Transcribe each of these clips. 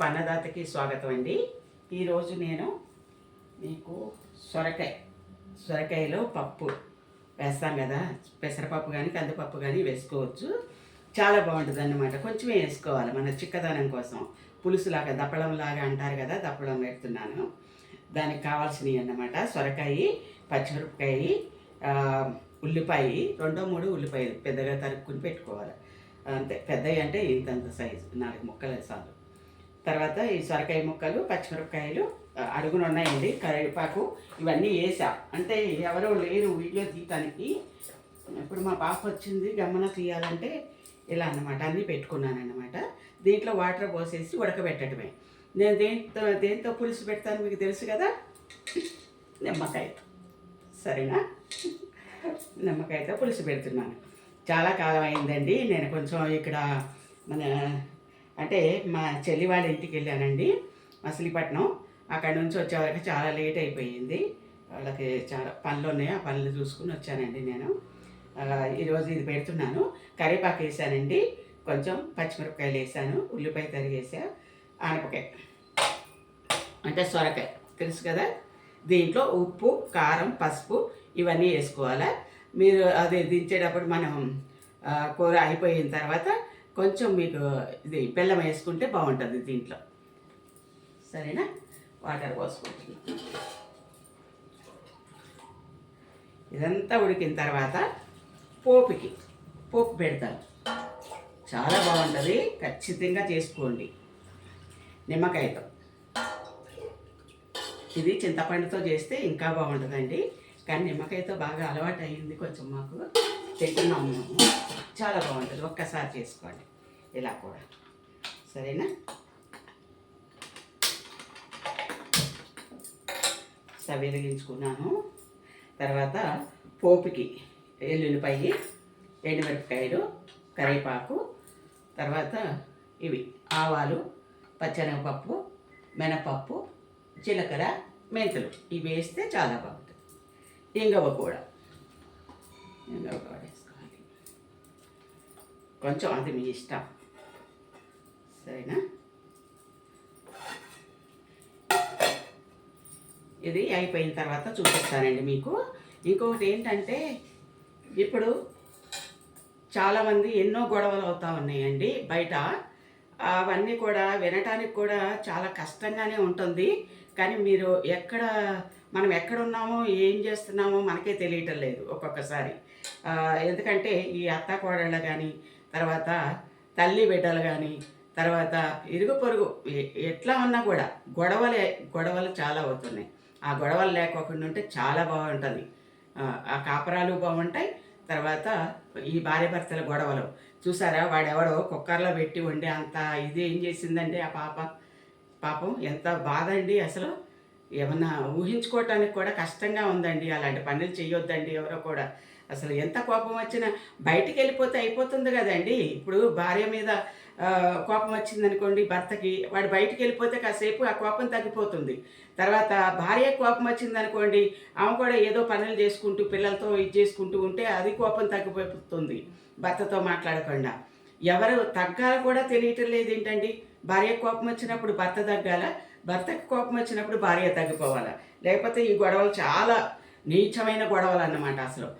పన్నదాతకి స్వాగతం అండి. ఈరోజు నేను మీకు సొరకాయ సొరకాయలో పప్పు వేస్తాం కదా. పెసరపప్పు కానీ కందిపప్పు కానీ వేసుకోవచ్చు. చాలా బాగుంటుంది అన్నమాట కొంచెమే వేసుకోవాలి మన చిక్కదనం కోసం. పులుసులాగా దప్పడంలాగా అంటారు కదా దప్పడం పెడుతున్నాను. దానికి కావాల్సినవి అన్నమాట. సొరకాయ పచ్చిమిరపకాయ ఉల్లిపాయ రెండో మూడు ఉల్లిపాయలు పెద్దగా తరుక్కుని పెట్టుకోవాలి. అంతే. పెద్దవి అంటే ఇంతంత సైజు. నాలుగు ముక్కలు చాలు. తర్వాత ఈ సొరకాయ ముక్కలు పచ్చిమిరపకాయలు ఆ, అడుగున ఉన్నాయండి. కరివేపాకు ఇవన్నీ వేసా అంటే ఎవరో లేరు వీడియో తీయటానికి. ఇప్పుడు మా పాప వచ్చింది గమ్మన తీయాలంటే ఇలా అన్నమాట. అన్నీ పెట్టుకున్నాను అన్నమాట దీంట్లో వాటర్ పోసేసి ఉడకబెట్టడమే. నేను దేంతో దేంతో పులుసు పెడతాను మీకు తెలుసు కదా? నిమ్మకాయ. సరేనా? నిమ్మకాయతో పులుసు పెడుతున్నాను. చాలా కాలం అయిందండి. నేను కొంచెం ఇక్కడ మన అంటే మా చెల్లి వాళ్ళ ఇంటికి వెళ్ళానండి మచిలీపట్నం అక్కడ నుంచి వచ్చేవరకు చాలా లేట్ అయిపోయింది. వాళ్ళకి చాలా పనులు ఉన్నాయి ఆ పనులు చూసుకుని వచ్చానండి నేను. ఈరోజు ఇది పెడుతున్నాను. కరివేపాకు వేసానండి కొంచెం పచ్చిమిరపకాయలు వేసాను ఉల్లిపాయ తరిగేసా ఆనపకాయ. అంటే సొరకాయ తెలుసు కదా? దీంట్లో ఉప్పు కారం పసుపు ఇవన్నీ వేసుకోవాలి. మీరు అది దించేటప్పుడు మనం కూర అయిపోయిన తర్వాత కొంచెం మీకు ఇది బెల్లం వేసుకుంటే బాగుంటుంది దీంట్లో. సరేనా? వాటర్ పోసుకుంటున్నాం. ఇదంతా ఉడికిన తర్వాత పోపుకి పోపు పెడతాను. చాలా బాగుంటుంది ఖచ్చితంగా చేసుకోండి. నిమ్మకాయతో. ఇది చింతపండుతో చేస్తే ఇంకా బాగుంటుందండి. కానీ నిమ్మకాయతో బాగా అలవాటు అయ్యింది కొంచెం మాకు. తింటున్నాము మేము. చాలా బాగుంటుంది. ఒక్కసారి చేసుకోండి. ఇలా కూడా. సరేనా? స్టవ్ వెలిగించుకున్నాను. తర్వాత పోపుకి ఎల్లుల్లిపాయి ఎండుమిరపకాయలు కరివేపాకు తర్వాత ఇవి ఆవాలు పచ్చనగపప్పు మినపప్పు జీలకర్ర మెంతులు. ఇవి వేస్తే చాలా బాగుంటుంది. ఇంగవ కూడా. ఇంగవ కూడా కొంచెం అది మీ ఇష్టం. సరేనా? ఇది అయిపోయిన తర్వాత చూపిస్తానండి మీకు. ఇంకొకటి ఏంటంటే ఇప్పుడు చాలామంది ఎన్నో గొడవలు అవుతా ఉన్నాయండి బయట. అవన్నీ కూడా వినటానికి కూడా చాలా కష్టంగానే ఉంటుంది. కానీ మీరు ఎక్కడ మనం ఎక్కడున్నామో ఏం చేస్తున్నామో మనకే తెలియటం లేదు ఒక్కొక్కసారి. ఎందుకంటే ఈ అత్త కోడళ్ళ కానీ తర్వాత తల్లి బిడ్డలు కానీ తర్వాత ఇరుగు పొరుగు ఎట్లా ఉన్నా కూడా గొడవలే గొడవలు చాలా అవుతున్నాయి. ఆ గొడవలు లేకోకుండా ఉంటే చాలా బాగుంటుంది. ఆ, ఆ కాపరాలు బాగుంటాయి. తర్వాత ఈ భార్య భర్తల గొడవలు. చూసారా? వాడెవడో కుక్కర్లో పెట్టి వండి అంత ఇది ఏం చేసిందండి ఆ పాప? పాపం ఎంత బాధ అండి అసలు. ఏమన్నా ఊహించుకోవటానికి కూడా కష్టంగా ఉందండి. అలాంటి పనులు చేయొద్దండి ఎవరో కూడా. అసలు ఎంత కోపం వచ్చినా బయటికి వెళ్ళిపోతే అయిపోతుంది కదండి. ఇప్పుడు భార్య మీద కోపం కోపం వచ్చిందనుకోండి భర్తకి వాడు బయటికి వెళ్ళిపోతే కాసేపు ఆ కోపం తగ్గిపోతుంది. తర్వాత భార్య కోపం వచ్చిందనుకోండి ఆమె కూడా ఏదో పనులు చేసుకుంటూ పిల్లలతో ఇది చేసుకుంటూ ఉంటే అది కోపం తగ్గిపోతుంది భర్తతో మాట్లాడకుండా. ఎవరు తగ్గాల కూడా తెలియటం లేదు ఏంటండి? భార్య కోపం వచ్చినప్పుడు భర్త తగ్గాల? భర్తకి కోపం వచ్చినప్పుడు భార్య తగ్గిపోవాలా? లేకపోతే ఈ గొడవలు చాలా నీచమైన గొడవలు అన్నమాట అసలు.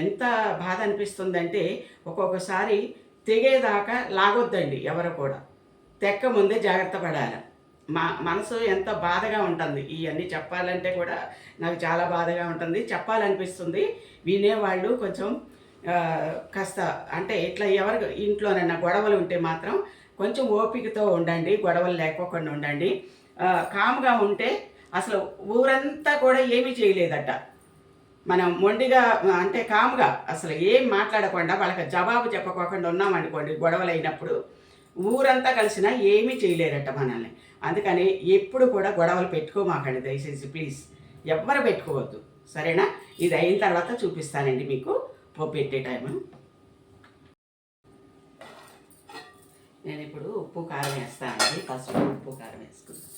ఎంత బాధ అనిపిస్తుందంటే ఒక్కొక్కసారి తెగేదాకా లాగొద్దండి ఎవరు కూడా. తెక్క ముందే జాగ్రత్త పడాలి. మా మనసు ఎంత బాధగా ఉంటుంది. ఇవన్నీ చెప్పాలంటే కూడా నాకు చాలా బాధగా ఉంటుంది. చెప్పాలనిపిస్తుంది. వినేవాళ్ళు కొంచెం కాస్త అంటే ఇట్లా ఎవరు ఇంట్లోనైనా గొడవలు ఉంటే మాత్రం కొంచెం ఓపికతో ఉండండి గొడవలు లేకోకుండా ఉండండి. కామ్గా ఉంటే అసలు ఊరంతా కూడా ఏమీ చేయలేదట. మనం మొండిగా అంటే కాముగా అసలు ఏం మాట్లాడకుండా వాళ్ళకి జవాబు చెప్పకోకుండా ఉన్నామనుకోండి గొడవలు అయినప్పుడు ఊరంతా కలిసినా ఏమీ చేయలేరట మనల్ని. అందుకని ఎప్పుడు కూడా గొడవలు పెట్టుకోమాకండి దయచేసి ప్లీజ్. ఎవ్వరు పెట్టుకోవద్దు. సరేనా? ఇది అయిన తర్వాత చూపిస్తానండి మీకు పప్పు పెట్టే టైము. నేను ఇప్పుడు ఉప్పు కారం వేస్తానండి పసుపు ఉప్పు కారం వేసుకుంటాను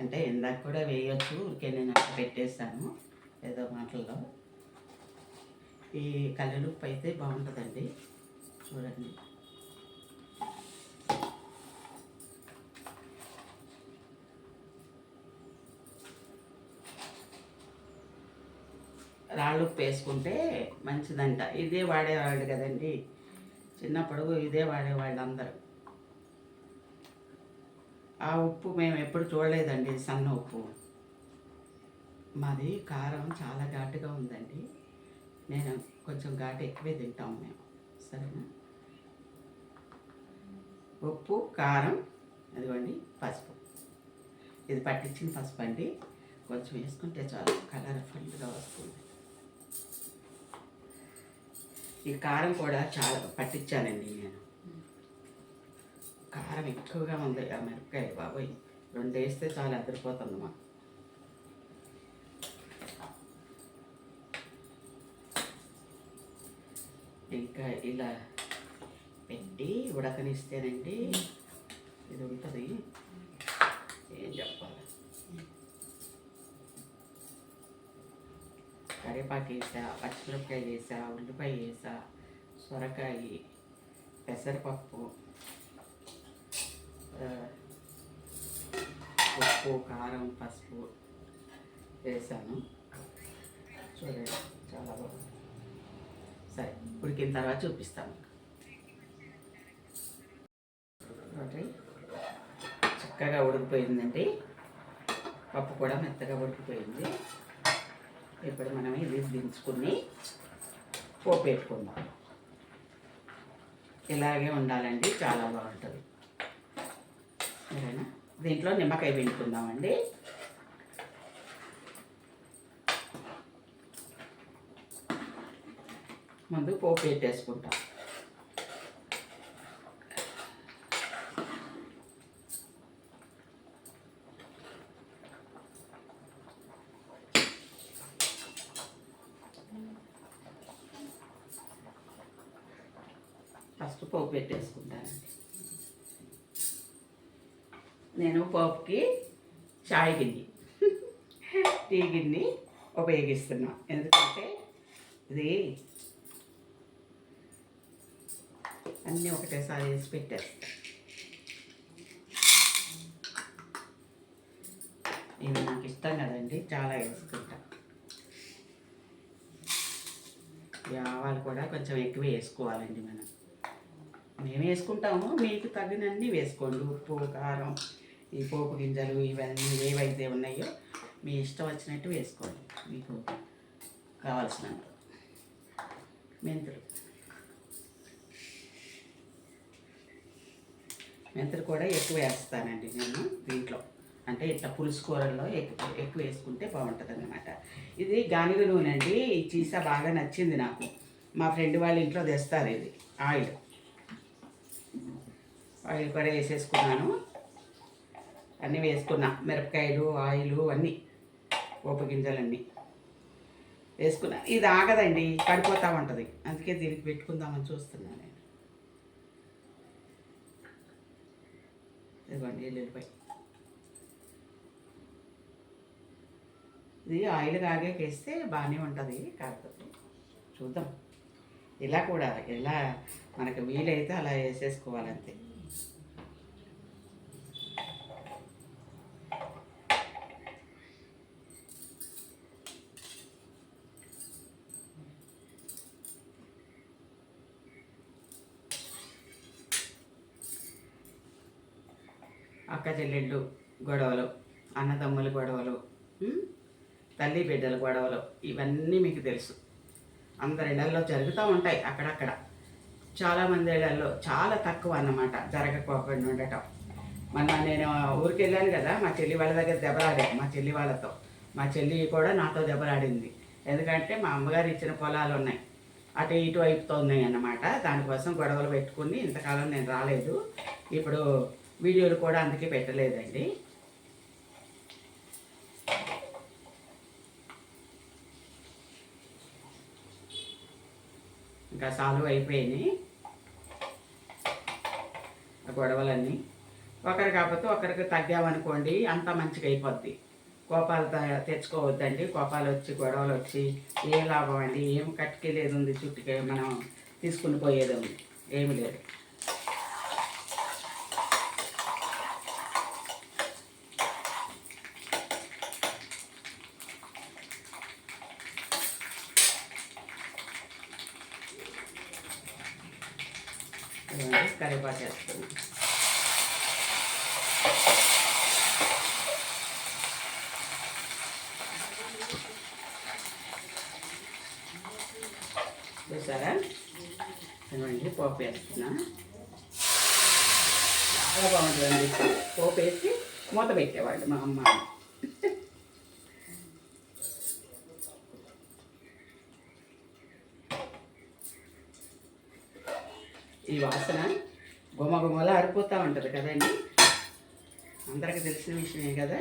అంటే ఇందాక కూడా వేయొచ్చు ఊరికే నేను అక్కడ పెట్టేస్తాను. ఏదో మాటల్లో. ఈ కళ్ళలుప్పు అయితే బాగుంటుందండి. చూడండి. రాళ్ళు వేసుకుంటే మంచిదంట. ఇదే వాడేవాడు కదండి. చిన్నప్పుడు ఇదే వాడేవాళ్ళు అందరూ. ఆ ఉప్పు మేము ఎప్పుడు చూడలేదండి సన్న ఉప్పు. మాది కారం చాలా ఘాటుగా ఉందండి. నేను కొంచెం ఘాటు ఎక్కువే తింటాం మేము. సరేనా? ఉప్పు కారం అదిగోండి పసుపు. ఇది పట్టించిన పసుపు అండి. కొంచెం వేసుకుంటే చాలు కలర్ఫుల్గా వస్తుంది. ఈ కారం కూడా చాలా పట్టించానండి నేను. కారం ఎక్కువగా ఉంది. ఆ మిరపకాయ బాబోయ్ రెండు వేస్తే చాలా అదిరిపోతుంది మాకు. ఇంకా ఇలా పెట్టి ఉడకనిస్తేనండి ఇది ఉంటుంది. ఏం చెప్పాలి? కరివేపాకు వేసా పచ్చిమిరపకాయ వేసా ఉల్లిపాయ వేసా సొరకాయ పెసరపప్పు ఉప్పు కారం పసుపు వేసాను. చూడండి చాలా బాగుంది. సరే ఉడికిన తర్వాత చూపిస్తాం చక్కగా ఉడికిపోయిందండి. పప్పు కూడా మెత్తగా ఉడికిపోయింది. ఇప్పుడు మనం ఇది దించుకుని పోపు పెట్టుకుందాం. ఇలాగే ఉండాలండి చాలా బాగుంటుంది. సరేనా? దీంట్లో నిమ్మకాయ పిండుకుందామండి. ముందు పోపు పెట్టేసుకుంటాం ఫస్ట్ పోపు పెట్టేసుకుంటానండి. నేను పోపుకి చాయ్ గిన్నె టీ గిన్నె ఉపయోగిస్తున్నాను ఎందుకంటే ఇది అన్నీ ఒకటేసారి వేసి పెట్టేస్తా. ఇది నాకు ఇష్టం కదండి చాలా వేసుకుంటా. ఆవాలు కూడా కొంచెం ఎక్కువ వేసుకోవాలండి మనం. మేము వేసుకుంటాము మీకు తగినన్ని వేసుకోండి. ఉప్పు కారం ఈ పోపు గింజలు ఇవన్నీ ఏవైతే ఉన్నాయో మీ ఇష్టం వచ్చినట్టు వేసుకోండి. మీకు కావాల్సినంత. మెంతులు. మెంతులు కూడా ఎక్కువ వేస్తానండి నేను దీంట్లో. అంటే ఇట్లా పులుసు కూరల్లో ఎక్కువ ఎక్కువ వేసుకుంటే బాగుంటుంది అన్నమాట ఇది గానుగ నూనె అండి. ఈ చీసా బాగా నచ్చింది నాకు. మా ఫ్రెండ్ వాళ్ళ ఇంట్లో తెస్తారు ఇది ఆయిల్. ఆయిల్ కూడా వేసేసుకున్నాను. అన్నీ వేసుకున్నా. మిరపకాయలు ఆయిల్ అన్నీ పోపు గింజలన్నీ వేసుకున్నా. ఇది ఆగదండి పడిపోతూ ఉంటుంది. అందుకే దీనికి పెట్టుకుందామని చూస్తున్నాను నేను ఇదిగోండి ఎల్లుల్లిపాయ ఇది ఆయిల్ కాగేకేస్తే బాగానే ఉంటుంది కాకపోతే చూద్దాం. ఇలా కూడా ఎలా మనకు వీలైతే అలా వేసేసుకోవాలంతే. అక్క చెల్లెళ్ళు గొడవలు అన్నదమ్ముల గొడవలు తల్లి బిడ్డల గొడవలు ఇవన్నీ మీకు తెలుసు. అందరి ఇళ్ళలో జరుగుతూ ఉంటాయి అక్కడక్కడ. చాలామంది ఇళ్ళలో చాలా తక్కువ అన్నమాట జరగకపోకుండా ఉండటం. మొన్న నేను ఊరికి వెళ్ళాను కదా మా చెల్లి వాళ్ళ దగ్గర దెబ్బలాడా మా చెల్లి వాళ్ళతో. మా చెల్లి కూడా నాతో దెబ్బలాడింది. ఎందుకంటే మా అమ్మగారు ఇచ్చిన పొలాలు ఉన్నాయి. అటు ఇటు వైపుతో ఉన్నాయి అన్నమాట. దానికోసం గొడవలు పెట్టుకుని ఇంతకాలం నేను రాలేదు. ఇప్పుడు వీడియోలు కూడా అందుకే పెట్టలేదండి. ఇంకా సాల్వ్ అయిపోయినాయి. గొడవలన్నీ. ఒకరు కాకపోతే ఒకరికి తగ్గామనుకోండి అంతా మంచిగా అయిపోద్ది. కోపాలు తెచ్చుకోవద్దండి. కోపాలు వచ్చి గొడవలు వచ్చి ఏం లాభం అండి? ఏం కట్టుకెళ్ళేది ఉంది చుట్టుకే మనం తీసుకుని పోయేది ఉంది ఏమి లేదు. కరివేపాకు వేస్తాను చూసారా? ఇవ్వండి పోపు వేస్తున్నా. చాలా బాగుంటుందండి పోపు వేసి మూత పెట్టేవాళ్ళు మా అమ్మ ఈ వాసన గుమ గుమలా ఆరిపోతూ ఉంటుంది కదండి? అందరికీ తెలిసిన విషయమే కదా?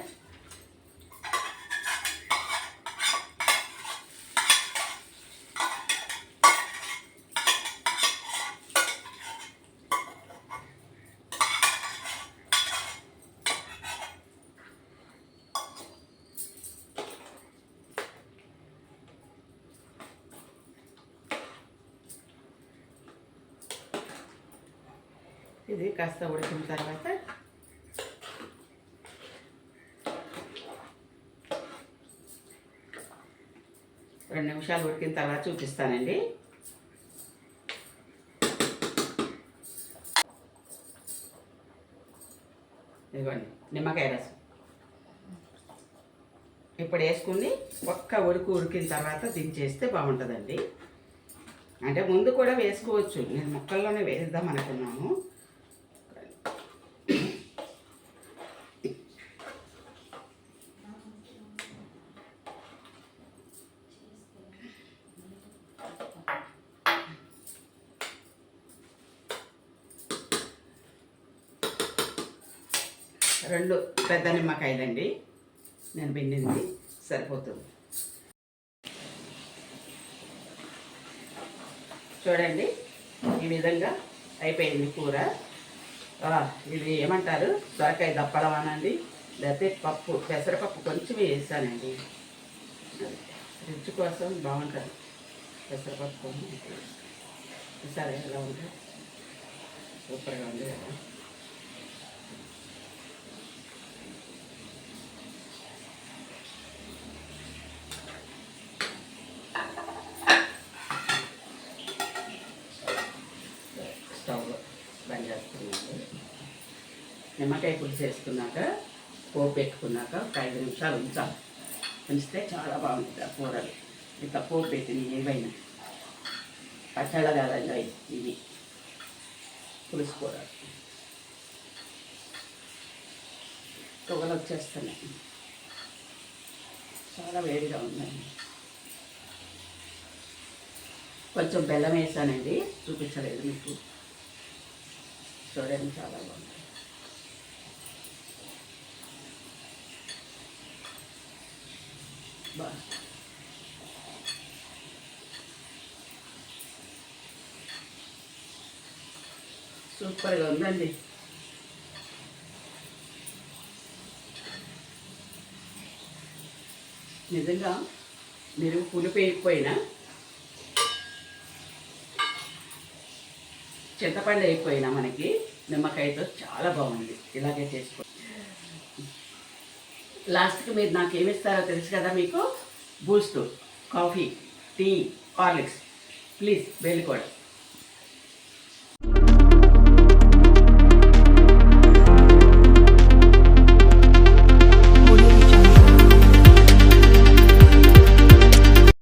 ఇది కాస్త ఉడికిన తర్వాత రెండు నిమిషాలు ఉడికిన తర్వాత చూపిస్తానండి. ఇదిగోండి నిమ్మకాయ రసం. ఇప్పుడు వేసుకుని ఒక్క ఉడుకు ఉడికిన తర్వాత దించేస్తే బాగుంటుందండి. అంటే ముందు కూడా వేసుకోవచ్చు. నేను ముక్కల్లోనే వేద్దాం అనుకున్నాను. రెండు పెద్ద నిమ్మకాయలండి. నేను పిండింది. సరిపోతుంది. చూడండి ఈ విధంగా అయిపోయింది కూర. ఇది ఏమంటారు? సొరకాయ దప్పడం అనండి. లేకపోతే పప్పు పెసరపప్పు కొంచెం వేసానండి. రుచి కోసం బాగుంటుంది. పెసరపప్పు సరే ఎలా ఉంటుంది సూపర్గా ఉంది కదా స్టవ్ బంద్ చేస్తున్నాను నిమ్మకాయ పులుసు వేసుకున్నాక పోపు పెట్టుకున్నాక ఒక ఐదు నిమిషాలు ఉంచాలి. ఉంచితే చాలా బాగుంటుంది ఆ కూరలు. ఇంత పోపు పెట్టింది ఏవైనా పచ్చళ్ళ కాదండి ఇవి పులుసు కూరలు. పొగలు వచ్చేస్తున్నాయి. చాలా వేడిగా ఉందండి కొంచెం బెల్లం వేసానండి చూపించలేదు మీకు. చూడండి చాలా బాగుంది. సూపర్గా ఉందండి. నిజంగా మీరు పులుపు వేయకపోయినా చింతపండు అయిపోయినా మనకి నిమ్మకాయతో చాలా బాగుంది. ఇలాగే చేసుకో లాస్ట్కి మీరు నాకు ఏమి ఇస్తారో తెలుసు కదా మీకు? Boost coffee tea Horlicks. Please వెళ్ళి కూడా